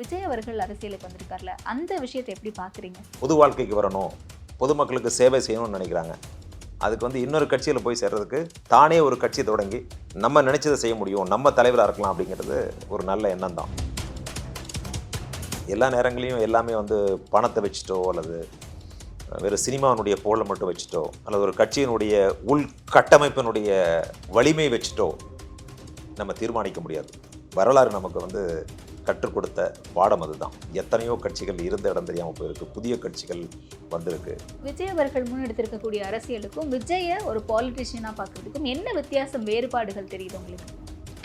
விஜய் அவர்கள் அரசியலுக்கு வந்திருக்காருல அந்த விஷயத்தை எப்படி பார்க்குறீங்க பொது வாழ்க்கைக்கு வரணும். பொதுமக்களுக்கு சேவை செய்யணும்னு நினைக்கிறாங்க. அதுக்கு வந்து இன்னொரு கட்சியில் போய் சேர்றதுக்கு தானே ஒரு கட்சி தொடங்கி நம்ம நினைச்சதை செய்ய முடியும் நம்ம தலைவராக இருக்கலாம் அப்படிங்கிறது ஒரு நல்ல எண்ணம் தான் எல்லா நேரங்களையும் எல்லாமே வந்து பணத்தை வச்சுட்டோ அல்லது வேறு சினிமாவினுடைய போலை மட்டும் வச்சுட்டோ அல்லது ஒரு கட்சியினுடைய உள்கட்டமைப்பினுடைய வலிமை வச்சுட்டோ நம்ம தீர்மானிக்க முடியாது. வரலாறு நமக்கு வந்து கற்றுக் கொடுத்த பாடம் அதுதான். எத்தனையோ கட்சிகள் இருந்த இடம் தெரியாமல் போயிருக்கு. புதிய கட்சிகள் வந்திருக்கு. விஜய் அவர்கள் முன்னெடுத்திருக்கக்கூடிய அரசியலுக்கும் விஜய ஒரு பாலிட்டிஷியனா பார்க்கறதுக்கும் என்ன வித்தியாசம் வேறுபாடுகள் தெரியுது உங்களுக்கு?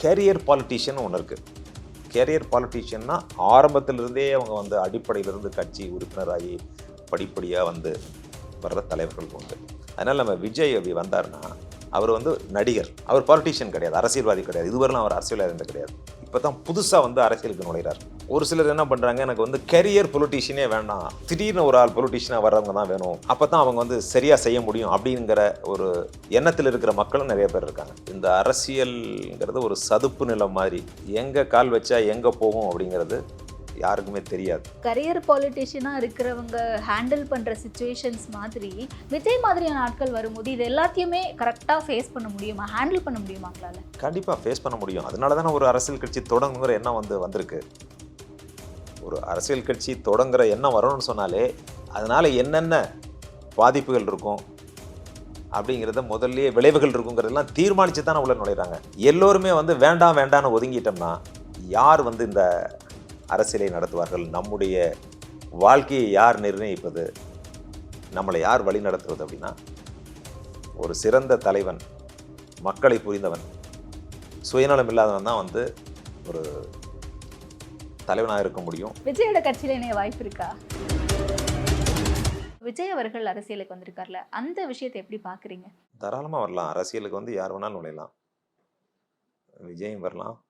கேரியர் பாலிட்டிஷியன் ஒன்று இருக்குது கேரியர் பாலிட்டிஷியன்னா ஆரம்பத்திலிருந்தே அவங்க வந்து அடிப்படையிலிருந்து கட்சி உறுப்பினராகி படிப்படியாக வந்து வர்ற தலைவர்கள் உண்டு. அதனால் நம்ம விஜய் அப்படி வந்தாருன்னா அவர் வந்து நடிகர். அவர் பாலிட்டிஷியன் கிடையாது அரசியல்வாதி கிடையாது. இதுவரைலாம் அவர் அரசியல்வாதி கிடையாது. இப்போ தான் புதுசாக வந்து அரசியலுக்கு நுழைகிறார் ஒரு சிலர் என்ன பண்ணுறாங்க எனக்கு வந்து கெரியர் பொலிட்டிஷியனே வேண்டாம். திடீர்னு ஒரு ஆள் பொலிட்டிஷியனாக வர்றவங்க தான் வேணும். அப்போ தான் அவங்க வந்து சரியாக செய்ய முடியும் அப்படிங்கிற ஒரு எண்ணத்தில் இருக்கிற மக்களும் நிறைய பேர் இருக்காங்க. இந்த அரசியல்ங்கிறது ஒரு சதுப்பு நிலம் மாதிரி. எங்கே கால் வச்சா எங்கே போகும் அப்படிங்கிறது யாருக்குமே தெரியாது. கரியர் பாலிட்டிஷியனா இருக்கிறவங்க ஹேண்டில் பண்ற சுச்சுவேஷன்ஸ் மாதிரி விஜய் மாதிரியான ஆட்கள் வரும்போது இது எல்லாத்தையுமே கரெக்டா ஃபேஸ் பண்ண முடியுமா? ஹேண்டில் பண்ண முடியுமா அவங்களால கண்டிப்பாக ஃபேஸ் பண்ண முடியும். அதனால தானே ஒரு அரசியல் கட்சி தொடங்குங்கிற எண்ணம் வந்து வந்திருக்கு. ஒரு அரசியல் கட்சி தொடங்குற எண்ணம் வரணும்னு சொன்னாலே அதனால என்னென்ன பாதிப்புகள் இருக்கும் அப்படிங்கிறத முதல்லயே விளைவுகள் இருக்குங்கிறதெல்லாம் தீர்மானித்து தானே உள்ள நுழைகிறாங்க எல்லோருமே வந்து வேண்டாம் வேண்டாம்னு ஒதுங்கிட்டோம்னா யார் வந்து இந்த அரசியலை நடத்துவார்கள். நம்முடைய வாழ்க்கையை யார் நிர்ணயிப்பது? நம்மளை யார் வழி நடத்துவது அப்படின்னா ஒரு சிறந்த தலைவன் மக்களை புரிந்தவன் சுயநலம் இல்லாதவன் தான் வந்து ஒரு தலைவனாக இருக்க முடியும். விஜயோட கட்சியில இணைய வாய்ப்பு இருக்கா? விஜய் அவர்கள் அரசியலுக்கு வந்திருக்கார்ல அந்த விஷயத்தை எப்படி பாக்குறீங்க? தாராளமாக வரலாம். அரசியலுக்கு வந்து யார் வேணாலும் நுழையலாம். விஜயும் வரலாம்.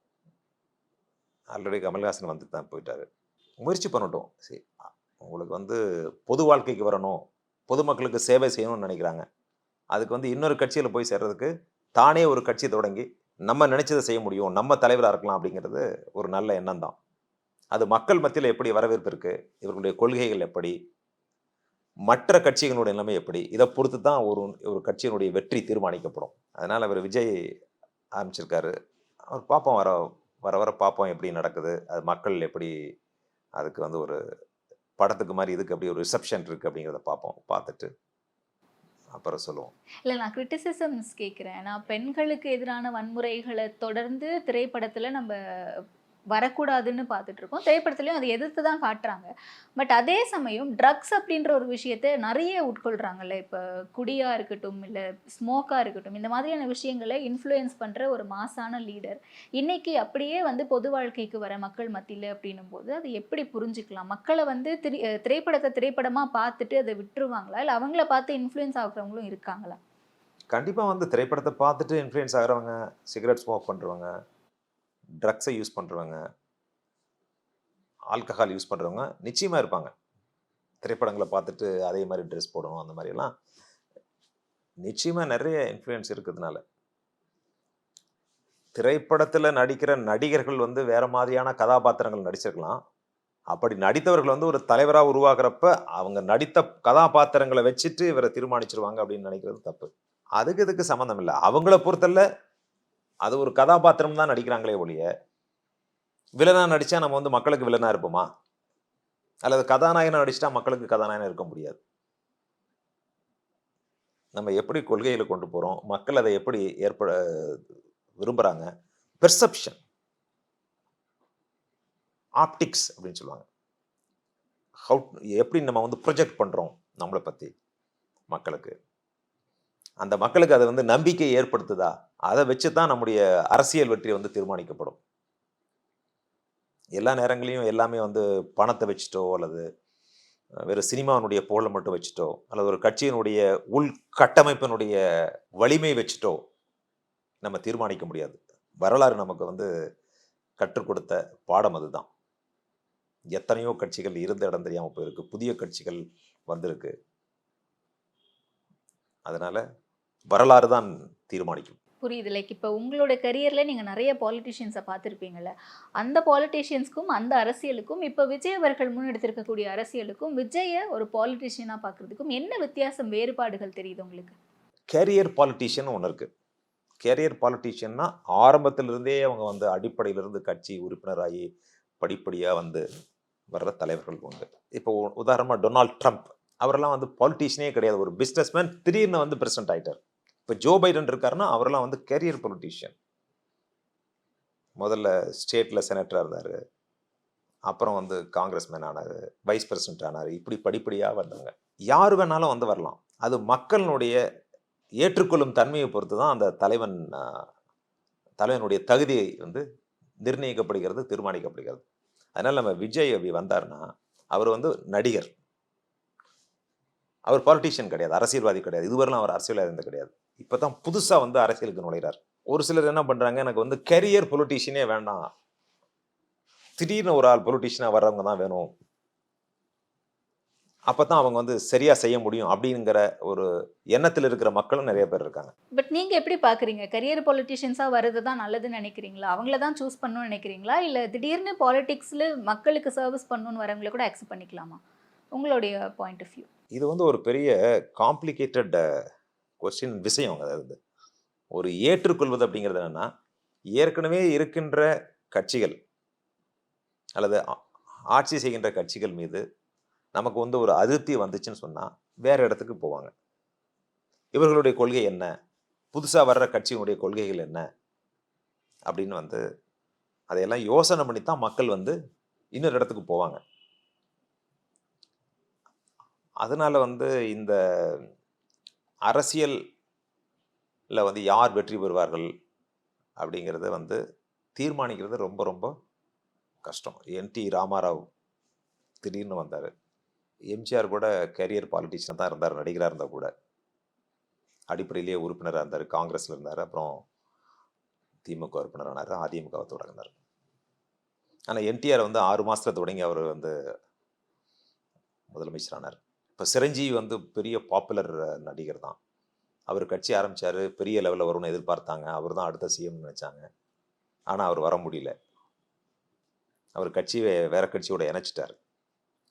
ஆல்ரெடி கமல்ஹாசன் வந்து தான் போயிட்டாரு. முயற்சி பண்ணட்டும். சரி உங்களுக்கு வந்து பொது வாழ்க்கைக்கு வரணும். பொதுமக்களுக்கு சேவை செய்யணும்னு நினைக்கிறாங்க. அதுக்கு வந்து இன்னொரு கட்சியில் போய் சேர்றதுக்கு தானே ஒரு கட்சி தொடங்கி நம்ம நினச்சதை செய்ய முடியும். நம்ம தலைவராக இருக்கலாம் அப்படிங்கிறது ஒரு நல்ல எண்ணம் தான். அது மக்கள் மத்தியில் எப்படி வரவேற்பு இருக்குது இவர்களுடைய கொள்கைகள் எப்படி? மற்ற கட்சிகளுடைய நிலைமை எப்படி? இதை பொறுத்து தான் ஒரு ஒரு கட்சியினுடைய வெற்றி தீர்மானிக்கப்படும். அதனால் அவர் விஜய் ஆரம்பிச்சிருக்காரு. அவர் பார்ப்போம் வர வர வர பார்ப்போம் எப்படி நடக்குது. அது மக்கள் எப்படி அதுக்கு வந்து ஒரு படத்துக்கு மாதிரி இதுக்கு அப்படி ஒரு ரிசப்ஷன் இருக்குது அப்படிங்கிறத பார்ப்போம் பார்த்துட்டு அப்புறம் சொல்லுவோம். இல்லை நான் கிரிட்டிசிசம்ஸ் கேட்குறேன் நான் பெண்களுக்கு எதிரான வன்முறைகளை தொடர்ந்து திரைப்படத்தில் நம்ம வரக்கூடாதுன்னு பார்த்துட்டு இருக்கோம் திரைப்படத்துலையும் அதை எதிர்த்து தான் காட்டுறாங்க. பட் அதே சமயம் ட்ரக்ஸ் அப்படின்ற ஒரு விஷயத்தை நிறைய உட்கொள்கிறாங்கல்ல இப்போ குடியாக இருக்கட்டும் இல்லை ஸ்மோக்காக இருக்கட்டும் இந்த மாதிரியான விஷயங்களை இன்ஃப்ளூயன்ஸ் பண்ணுற ஒரு மாசான லீடர் இன்னைக்கு அப்படியே வந்து பொது வாழ்க்கைக்கு வர மக்கள் மத்தியில் அப்படின்னும் போது அதை எப்படி புரிஞ்சுக்கலாம்? மக்களை வந்து திரை திரைப்படத்தை திரைப்படமாக பார்த்துட்டு அதை விட்டுருவாங்களா? இல்லை அவங்கள பார்த்து இன்ஃப்ளூயன்ஸ் ஆகுறவங்களும் இருக்காங்களா? கண்டிப்பாக வந்து திரைப்படத்தை பார்த்துட்டு இன்ஃப்ளூயன்ஸ் ஆகிறவங்க சிகரெட் ஸ்மோக் பண்ணுறவங்க ட்ரக்ஸை யூஸ் பண்ணுறவங்க ஆல்கஹால் யூஸ் பண்ணுறவங்க நிச்சயமாக இருப்பாங்க. திரைப்படங்களை பார்த்துட்டு அதே மாதிரி ட்ரெஸ் போடணும் அந்த மாதிரிலாம் நிச்சயமாக நிறைய இன்ஃப்ளூயன்ஸ் இருக்கிறதுனால. திரைப்படத்தில் நடிக்கிற நடிகர்கள் வந்து வேற மாதிரியான கதாபாத்திரங்கள் நடிச்சிருக்கலாம். அப்படி நடித்தவர்கள் வந்து ஒரு தலைவராக உருவாகிறப்ப அவங்க நடித்த கதாபாத்திரங்களை வச்சுட்டு இவரை தீர்மானிச்சிருவாங்க அப்படின்னு நினைக்கிறது தப்பு. அதுக்கு இதுக்கு சம்மந்தம் இல்லை. அவங்கள பொறுத்தல்ல அது ஒரு கதாபாத்திரம் தான் நடிக்கிறாங்களே ஒழிய வில்லனாக நடித்தா நம்ம வந்து மக்களுக்கு வில்லனாக இருப்போமா? அல்லது கதாநாயகனாக நடிச்சிட்டா மக்களுக்கு கதாநாயகனாக இருக்க முடியாது. நம்ம எப்படி கொள்கையில் கொண்டு போகிறோம் மக்கள் அதை எப்படி ஏற்பட விரும்புகிறாங்க பெர்செப்ஷன் ஆப்டிக்ஸ் அப்படின்னு சொல்லுவாங்க. ஹவு எப்படி நம்ம வந்து ப்ரொஜெக்ட் பண்ணுறோம் நம்மளை பற்றி மக்களுக்கு? அந்த மக்களுக்கு அதை வந்து நம்பிக்கை ஏற்படுத்துதா? அதை வச்சு தான் நம்முடைய அரசியல் வெற்றி வந்து தீர்மானிக்கப்படும். எல்லா நேரங்களையும் எல்லாமே வந்து பணத்தை வச்சுட்டோ அல்லது வேறு சினிமாவினுடைய புகழை மட்டும் வச்சுட்டோ அல்லது ஒரு கட்சியினுடைய உள்கட்டமைப்பினுடைய வலிமை வச்சுட்டோ நம்ம தீர்மானிக்க முடியாது. வரலாறு நமக்கு வந்து கற்றுக் கொடுத்த பாடம் அதுதான். எத்தனையோ கட்சிகள் இருந்த இடம் தெரியாமல் போயிருக்கு. புதிய கட்சிகள் வந்திருக்கு. அதனால வரலாறு தான் தீர்மானிக்கும். புரியுது. லைக் இப்போ உங்களோட கரியரில் நீங்கள் நிறைய பாலிட்டிஷியன்ஸை பார்த்துருப்பீங்கள அந்த பாலிட்டிஷியன்ஸ்க்கும் அந்த அரசியலுக்கும் இப்போ விஜய் அவர்கள் முன்னெடுத்திருக்கக்கூடிய அரசியலுக்கும் விஜயை ஒரு பாலிட்டிஷியனாக பார்க்கறதுக்கும் என்ன வித்தியாசம் வேறுபாடுகள் தெரியுது உங்களுக்கு? கேரியர் பாலிட்டிஷியன் ஒன்று இருக்குது கேரியர் பாலிட்டிஷியன்னா ஆரம்பத்திலிருந்தே அவங்க வந்து அடிப்படையிலிருந்து கட்சி உறுப்பினராகி படிப்படியாக வந்து வர்ற தலைவர்கள் உண்டு இப்போ உதாரணமாக டொனால்ட் ட்ரம்ப். அவரெல்லாம் வந்து பாலிட்டிஷியனே கிடையாது. ஒரு பிஸ்னஸ்மேன் திடீர்னு வந்து பிரசிடென்ட் ஆகிட்டார் இப்போ ஜோ பைடன் இருக்காருன்னா அவரெல்லாம் வந்து கேரியர் பொலிட்டீஷியன் முதல்ல ஸ்டேட்டில் செனட்டராக இருந்தார். அப்புறம் வந்து காங்கிரஸ் மேன் ஆனார் வைஸ் பிரசிடென்ட் ஆனார். இப்படி படிப்படியாக வந்தவங்க. யார் வேணாலும் வந்து வரலாம். அது மக்களினுடைய ஏற்றுக்கொள்ளும் தன்மையை பொறுத்து தான் அந்த தலைவன் தலைவனுடைய தகுதியை வந்து நிர்ணயிக்கப்படுகிறது தீர்மானிக்கப்படுகிறது. அதனால் நம்ம விஜய் அப்படி வந்தாருன்னா அவர் வந்து நடிகர். அவர் பாலிட்டிஷியன் கிடையாது அரசியல்வாதி கிடையாது. இதுவரைலாம் அவர் அரசியல்வாதி இருந்தது கிடையாது. இப்போ தான் புதுசாக வந்து அரசியலுக்கு நுழைகிறார் ஒரு சிலர் என்ன பண்ணுறாங்க எனக்கு வந்து கெரியர் பொலிட்டீஷியனே வேண்டாம். திடீர்னு ஒரு ஆள் பொலிட்டீஷியனாக வர்றவங்க தான் வேணும். அப்போ தான் அவங்க வந்து சரியாக செய்ய முடியும் அப்படிங்கிற ஒரு எண்ணத்தில் இருக்கிற மக்களும் நிறைய பேர் இருக்காங்க. பட் நீங்க எப்படி பாக்குறீங்க? கரியர் பாலிட்டிஷியன்ஸா வர்றது தான் நல்லதுன்னு நினைக்கிறீங்களா? அவங்கள தான் சூஸ் பண்ணணும்னு நினைக்கிறீங்களா? இல்ல திடீர்னு பாலிடிக்ஸ்ல மக்களுக்கு சர்வீஸ் பண்ணணும்னு வரவங்கள கூட அக்செப்ட் பண்ணிக்கலாமா? உங்களுடைய பாயிண்ட் ஆஃப் வியூ இது வந்து ஒரு பெரிய காம்ப்ளிகேட்டட் கொஸ்டின் விஷயம். அதாவது ஒரு ஏற்றுக்கொள்வது அப்படிங்கிறது என்னன்னா ஏற்கனவே இருக்கின்ற கட்சிகள் அல்லது ஆ- ஆட்சி செய்கின்ற கட்சிகள் மீது நமக்கு வந்து ஒரு அதிருப்தி வந்துச்சுன்னு சொன்னால் வேற இடத்துக்கு போவாங்க. இவர்களுடைய கொள்கை என்ன? புதுசாக வர்ற கட்சியினுடைய கொள்கைகள் என்ன? அப்படின்னு வந்து அதையெல்லாம் யோசனை பண்ணி தான் மக்கள் வந்து இன்னொரு இடத்துக்கு போவாங்க. அதனால் வந்து இந்த அரசியலில் வந்து யார் வெற்றி பெறுவார்கள் அப்படிங்கிறத வந்து தீர்மானிக்கிறது ரொம்ப ரொம்ப கஷ்டம். என்டி ராமாராவ் திடீர்னு வந்தார். எம்ஜிஆர் கூட கரியர் பாலிட்டிஷியன் தான் இருந்தார் நடிகராக இருந்தால் கூட. அடிப்படையிலேயே உறுப்பினராக இருந்தார் காங்கிரஸில் இருந்தார் அப்புறம் திமுக உறுப்பினரானார் அதிமுகவை தொடங்கினார். ஆனால் என்டிஆர் வந்து ஆறு மாதத்தில் தொடங்கி அவர் வந்து முதலமைச்சரானார் இப்போ சிரஞ்சீவி வந்து பெரிய பாப்புலர் நடிகர் தான். அவர் கட்சி ஆரம்பித்தார் பெரிய லெவலில் வரும்னு எதிர்பார்த்தாங்க. அவர் தான் அடுத்த சிஎம்னு நினச்சாங்க. ஆனால் அவர் வர முடியல. அவர் கட்சி வேற கட்சியோட இணைச்சிட்டார்.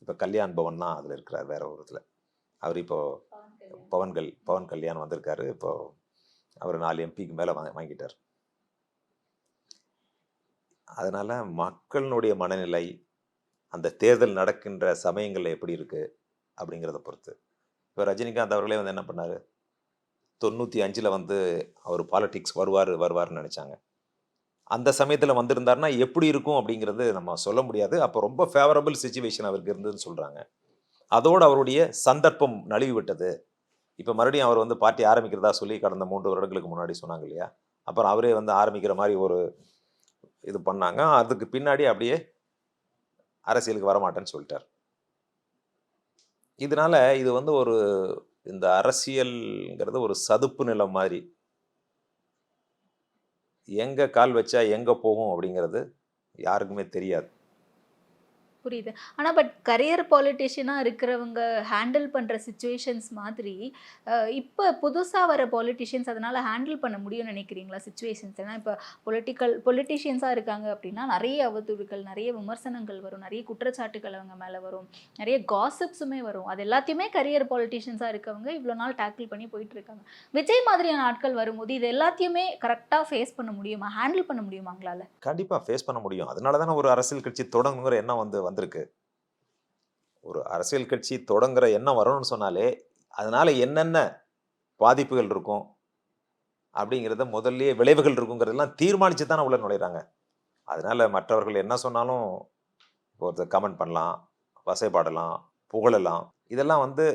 இப்போ கல்யாண் பவன் தான் அதில் இருக்கிறார் வேற ஒரு இதில். அவர் இப்போ பவன்கள் பவன் கல்யாண் வந்திருக்காரு. இப்போ அவர் நாலு எம்பிக்கு மேலே வாங்கிட்டார். அதனால் மக்களினுடைய மனநிலை அந்த தேர்தல் நடக்கின்ற சமயங்கள் எப்படி இருக்குது அப்படிங்கிறத பொறுத்து. இப்போ ரஜினிகாந்த் அவர்களே வந்து என்ன பண்ணாரு? தொண்ணூற்றி அஞ்சில் வந்து அவர் பாலிடிக்ஸ் வருவார் வருவார்னு நினச்சாங்க. அந்த சமயத்தில் வந்திருந்தாருன்னா எப்படி இருக்கும் அப்படிங்கிறது நம்ம சொல்ல முடியாது. அப்போ ரொம்ப ஃபேவரபிள் சுச்சுவேஷன் அவருக்கு இருந்ததுன்னு சொல்கிறாங்க அதோடு அவருடைய சந்தர்ப்பம் நழுவி விட்டது இப்போ மறுபடியும் அவர் வந்து பார்ட்டி ஆரம்பிக்கிறதா சொல்லி கடந்த மூன்று வருடங்களுக்கு முன்னாடி சொன்னாங்க இல்லையா? அப்புறம் அவரே வந்து ஆரம்பிக்கிற மாதிரி ஒரு இது பண்ணாங்க. அதுக்கு பின்னாடி அப்படியே அரசியலுக்கு வரமாட்டேன்னு சொல்லிட்டார். இதனால இது வந்து ஒரு இந்த அரசியல்ங்கிறது ஒரு சதுப்பு நிலம் மாதிரி. எங்கே கால் வச்சா எங்கே போகும் அப்படிங்கிறது யாருக்குமே தெரியாது. புரியுது. ஆனால் பட் கரியர் பாலிட்டிஷியனாக இருக்கிறவங்க ஹேண்டில் பண்ணுற சுச்சுவேஷன்ஸ் மாதிரி இப்போ புதுசாக வர பாலிட்டிஷியன்ஸ் அதனால் ஹேண்டில் பண்ண முடியும்னு நினைக்கிறீங்களா சுச்சுவேஷன்ஸ் ஏன்னா இப்போ பொலிட்டிக்கல் பொலிட்டிஷியன்ஸாக இருக்காங்க அப்படின்னா நிறைய அவதூறுகள் நிறைய விமர்சனங்கள் வரும் நிறைய குற்றச்சாட்டுகள் அவங்க மேலே வரும் நிறைய காசிப்ஸுமே வரும். அது எல்லாத்தையுமே கரியர் பாலிட்டிஷியன்ஸாக இருக்கவங்க இவ்வளோ நாள் டேக்கிள் பண்ணி போயிட்டு இருக்காங்க. விஜய் மாதிரியான ஆட்கள் வரும்போது இது எல்லாத்தையுமே கரெக்டாக ஃபேஸ் பண்ண முடியுமா? ஹேண்டில் பண்ண முடியுமா அவங்களால கண்டிப்பாக ஃபேஸ் பண்ண முடியும். அதனால தானே ஒரு அரசியல் கட்சி தொடங்குங்கிற எண்ணம் வந்து வந்திருக்கு. ஒரு அரசியல் கட்சி தொடங்குற எண்ணம் வரணும்னு சொன்னாலே அதனால் என்னென்ன பாதிப்புகள் இருக்கும் அப்படிங்கிறத முதல்லயே விளைவுகள் இருக்குங்கிறதெல்லாம் தீர்மானித்து தானே உள்ள நுழையிறாங்க. அதனால் மற்றவர்கள் என்ன சொன்னாலும் ஒருத்த ஒருத்தர் கமெண்ட் பண்ணலாம் வசைப்பாடலாம் புகழலாம். இதெல்லாம் வந்து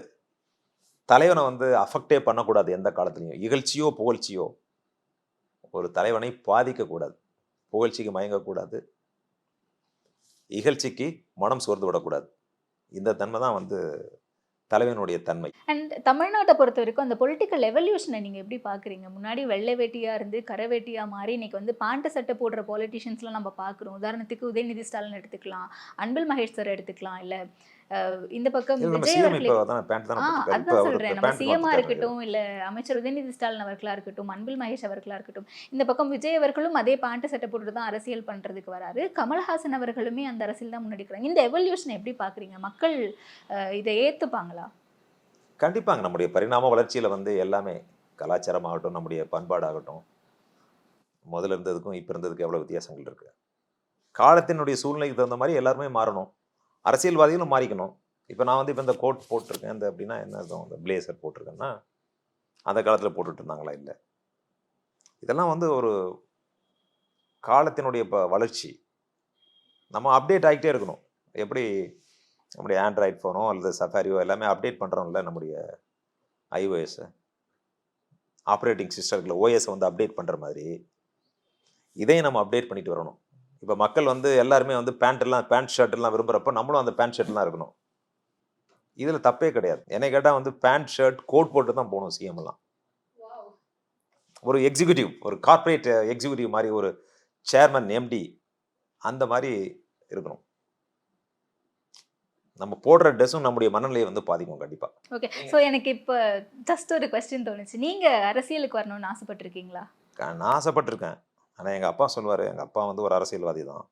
தலைவனை வந்து அஃபெக்டே பண்ணக்கூடாது எந்த காலத்துலையும். இகழ்ச்சியோ புகழ்ச்சியோ ஒரு தலைவனை பாதிக்கக்கூடாது. புகழ்ச்சிக்கு மயங்கக்கூடாது. இகழ்ச்சிக்கு மனம் சோர்ந்து விடக்கூடாது. இந்த தன்மை தான் வந்து தலைவனுடைய தன்மை. அண்ட் தமிழ்நாட்டை பொறுத்த வரைக்கும் அந்த பொலிட்டிக்கல் எவல்யூஷனை நீங்கள் எப்படி பார்க்குறீங்க? முன்னாடி வெள்ளை வேட்டியாக இருந்து கரை வேட்டியாக மாறி இன்னைக்கு வந்து பாண்ட சட்டை போடுற பாலிட்டிஷியன்ஸ்லாம் நம்ம பார்க்குறோம். உதாரணத்துக்கு உதயநிதி ஸ்டாலின் எடுத்துக்கலாம் அன்பில் மகேஷ் சார் எடுத்துக்கலாம் இல்லை இந்த பக்கம் விஜய் அதான் சொல்றேன். நம்ம சிஎம்மா இருக்கட்டும் இல்ல அமைச்சர் உதயநிதி ஸ்டாலின் அவர்களா இருக்கட்டும் அன்பில் மகேஷ் அவர்களா இருக்கட்டும் இந்த பக்கம் விஜய் அவர்களும் அதே பாண்ட் சட்டை போட்டு தான் அரசியல் பண்றதுக்கு வராரு. கமல்ஹாசன் அவர்களுமே அந்த அரசியல் தான் முன்னெடுக்கிறாங்க இந்த எவல்யூஷன் எப்படி பாக்குறீங்க? மக்கள் இதை ஏத்துப்பாங்களா? கண்டிப்பாங்க. நம்முடைய பரிணாம வளர்ச்சியில் வந்து எல்லாமே கலாச்சாரம் ஆகட்டும் நம்முடைய பண்பாடாகட்டும் முதல்ல இருந்ததுக்கும் இப்போ இருந்ததுக்கும் எவ்வளோ வித்தியாசங்கள் இருக்கு? காலத்தினுடைய சூழ்நிலைக்கு தகுந்த மாதிரி எல்லாருமே மாறணும். அரசியல்வாதிகளும் மாறிக்கணும். இப்போ நான் வந்து இப்போ இந்த கோட் போட்டிருக்கேன். இந்த அப்படின்னா என்ன அர்த்தம்? இந்த பிளேசர் போட்டிருக்கேன்னா அந்த காலத்தில் போட்டுட்டு இருந்தாங்களா? இல்லை. இதெல்லாம் வந்து ஒரு காலத்தினுடைய இப்போ வளர்ச்சி. நம்ம அப்டேட் ஆகிட்டே இருக்கணும். எப்படி நம்முடைய ஆண்ட்ராய்ட் ஃபோனோ அல்லது சஃபாரியோ எல்லாமே அப்டேட் பண்ணுறோம்ல நம்முடைய ஐஓஎஸ் ஆப்ரேட்டிங் சிஸ்டத்தில் ஓஎஸ் வந்து அப்டேட் பண்ணுற மாதிரி இதையும் நம்ம அப்டேட் பண்ணிட்டு வரணும். இப்போ மக்கள் வந்து எல்லாருமே வந்து பேண்ட் எல்லாம் பேண்ட் ஷர்ட் எல்லாம் விரும்புகிறப்ப நம்மளும் அந்த பேண்ட் ஷர்ட்லாம் இருக்கணும். இதில் தப்பே கிடையாது. என்னை கேட்டால் வந்து பேண்ட் ஷர்ட் கோட் போட்டு தான் போகணும் சிஎம் எல்லாம். ஒரு எக்ஸிக்யூட்டிவ் ஒரு கார்ப்பரேட் எக்ஸிக்யூட்டிவ் மாதிரி ஒரு சேர்மன் எம்டி அந்த மாதிரி இருக்கணும். நம்ம போடுற ட்ரெஸ்ஸும் நம்முடைய மனநிலையை வந்து பாதிக்கும் கண்டிப்பாக ஓகே ஸோ எனக்கு இப்போ ஜஸ்ட் ஒரு கொஸ்டின் தோணுச்சு. நீங்க அரசியலுக்கு வரணும்னு ஆசைப்பட்டிருக்கீங்களா? நான் ஆசைப்பட்டிருக்கேன். ஆனால் எங்கள் அப்பா சொல்லுவார் எங்கள் அப்பா வந்து ஒரு அரசியல்வாதி தான்.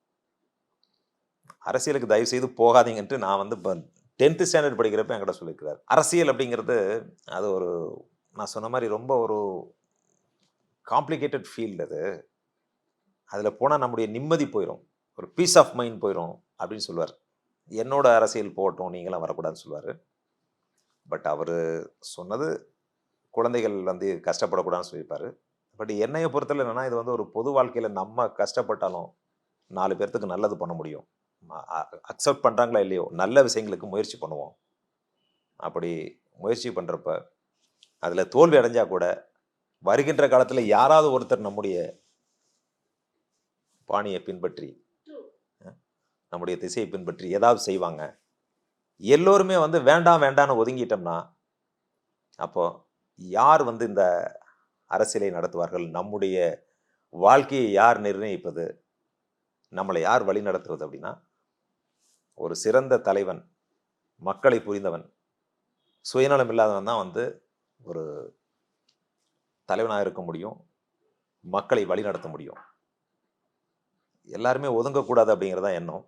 அரசியலுக்கு தயவு செய்து போகாதீங்கன்ட்டு நான் வந்து இப்போ டென்த்து ஸ்டாண்டர்ட் படிக்கிறப்ப என்கிட்ட சொல்லியிருக்கிறார். அரசியல் அப்படிங்கிறது அது ஒரு நான் சொன்ன மாதிரி ரொம்ப ஒரு காம்ப்ளிகேட்டட் ஃபீல்டு அது. அதில் போனால் நம்முடைய நிம்மதி போயிடும் ஒரு பீஸ் ஆஃப் மைண்ட் போயிடும் அப்படின்னு சொல்லுவார் என்னோட அரசியல் போகட்டும் நீங்களாம் வரக்கூடாதுன்னு சொல்லுவார் பட் அவர் சொன்னது குழந்தைகள் வந்து கஷ்டப்படக்கூடாதுன்னு சொல்லியிருப்பார். பட் என்னைய பொறுத்தல என்னன்னா இது வந்து ஒரு பொது வாழ்க்கையில் நம்ம கஷ்டப்பட்டாலும் நாலு பேர்த்துக்கு நல்லது பண்ண முடியும். அக்செப்ட் பண்ணுறாங்களா இல்லையோ நல்ல விஷயங்களுக்கு முயற்சி பண்ணுவோம். அப்படி முயற்சி பண்ணுறப்ப அதில் தோல்வி அடைஞ்சா கூட வருகின்ற காலத்தில் யாராவது ஒருத்தர் நம்முடைய பாணியை பின்பற்றி நம்முடைய திசையை பின்பற்றி ஏதாவது செய்வாங்க. எல்லோருமே வந்து வேண்டாம் வேண்டாம்னு ஒதுங்கிட்டோம்னா அப்போ யார் வந்து இந்த அரசியலை நடத்துவார்கள். நம்முடைய வாழ்க்கையை யார் நிர்ணயிப்பது? நம்மளை யார் வழி நடத்துவது அப்படின்னா ஒரு சிறந்த தலைவன் மக்களை புரிந்தவன் சுயநலம் இல்லாதவன் தான் வந்து ஒரு தலைவனாக இருக்க முடியும் மக்களை வழி நடத்த முடியும். எல்லாருமே ஒதுங்கக்கூடாது அப்படிங்கிறதான் எண்ணம்.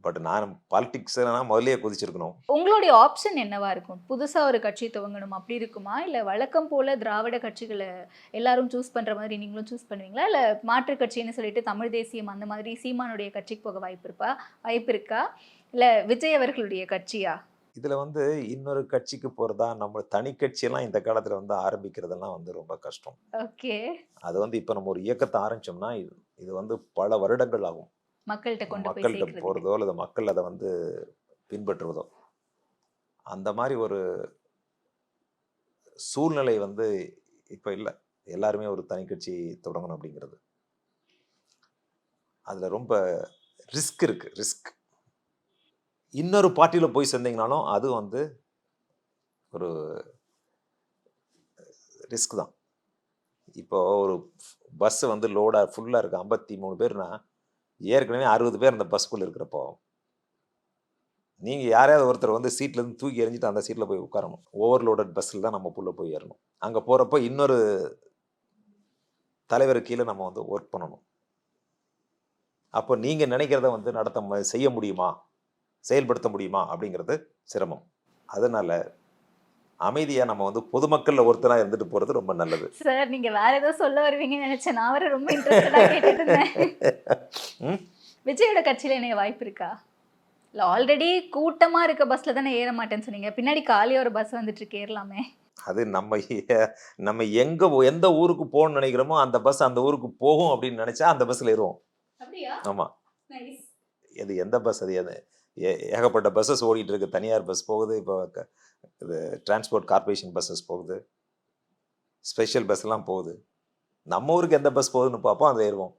பட் நான் பாலிடிக்ஸ்னா முதல்லயே குதிச்சிருக்கணும். உங்களுடைய ஆப்ஷன் என்னவா இருக்கும்? புதுசா ஒரு கட்சி துவங்கணும் அப்படி இருக்குமா? இல்ல வழக்கம் போல திராவிட கட்சிகளை எல்லாரும் சூஸ் பண்ற மாதிரி நீங்களும் சூஸ் பண்ணுவீங்களா? இல்ல மாற்று கட்சின்னு சொல்லிட்டு தமிழ் தேசியம் அந்த மாதிரி சீமானுடைய கட்சிக்கு போக வாய்ப்பு இருப்பா? வாய்ப்பு இருக்கா? இல்ல விஜய் அவர்களுடைய கட்சியா? இதுல வந்து இன்னொரு கட்சிக்கு போறதா நம்ம தனி கட்சியெல்லாம் இந்த காலத்துல வந்து ஆரம்பிக்கிறதெல்லாம் வந்து ரொம்ப கஷ்டம். ஓகே. அது வந்து இப்போ நம்ம ஒரு இயக்கத்தை ஆரம்பிச்சோம்னா இது இது வந்து பல வருடங்கள் ஆகும். மக்கள்கிட்ட கொண்டு மக்கள்கிட்ட போகிறதோ அல்லது மக்கள் அதை வந்து பின்பற்றுவதோ. அந்த மாதிரி ஒரு சூழ்நிலை வந்து இப்போ இல்லை. எல்லாருமே ஒரு தனி கட்சி தொடங்கணும் அப்படிங்கிறது. அதில் ரொம்ப ரிஸ்க் இருக்கு ரிஸ்க். இன்னொரு பார்ட்டியில் போய் சேர்ந்தீங்கனாலும் அது வந்து ஒரு ரிஸ்க் தான். இப்போ ஒரு பஸ் வந்து லோடாக ஃபுல்லாக இருக்கு. ஐம்பத்தி மூணு பேர்னா ஏற்கனவே அறுபது பேர் அந்த பஸ்க்குள்ளே இருக்கிறப்போ நீங்கள் யாரையாவது ஒருத்தர் வந்து சீட்லேருந்து தூக்கி எறிஞ்சிட்டு அந்த சீட்டில் போய் உட்காரணும். ஓவர்லோடட் பஸ்ஸில் தான் நம்ம புள்ள போய் ஏறணும். அங்கே போகிறப்போ இன்னொரு தலைவர் கீழே நம்ம வந்து ஒர்க் பண்ணணும். அப்போ நீங்கள் நினைக்கிறத வந்து நடத்த செய்ய முடியுமா? செயல்படுத்த முடியுமா? அப்படிங்கிறது சிரமம். அதனால் அமைதியாக நம்ம வந்து பொதுமக்களில் ஒருத்தராக இருந்துட்டு போகிறது ரொம்ப நல்லது. சார் நீங்க வேற ஏதோ சொல்ல வருவீங்கன்னு நினைச்சேன். நான் வர ரொம்ப இருந்தேன் ம்? விஜயோட கட்சியில என்ன வாய்ப்பு இருக்கா? இல்ல ஆல்ரெடி கூட்டமா இருக்க பஸ்ல தானே ஏற மாட்டேன்னு சொன்னீங்க. பின்னாடி காலியா ஒரு பஸ் வந்துட்டு இருக்கு ஏறலாமே. அது நம்ம நம்ம எங்க எந்த ஊருக்கு போகணும்னு நினைக்கிறோமோ அந்த பஸ் அந்த ஊருக்கு போகும் அப்படின்னு நினைச்சா அந்த பஸ்ல ஏறுவோம். ஆமா. இது எந்த பஸ் அது எது? ஏகப்பட்ட பஸ்ஸஸ் ஓடிட்டு இருக்கு. தனியார் பஸ் போகுது. இப்போ இது டிரான்ஸ்போர்ட் கார்பரேஷன் பஸ்ஸஸ் போகுது. ஸ்பெஷல் பஸ்லாம் போகுது. நம்ம ஊருக்கு எந்த பஸ் போகுதுன்னு பார்ப்போம் அதில் ஏறுவோம்.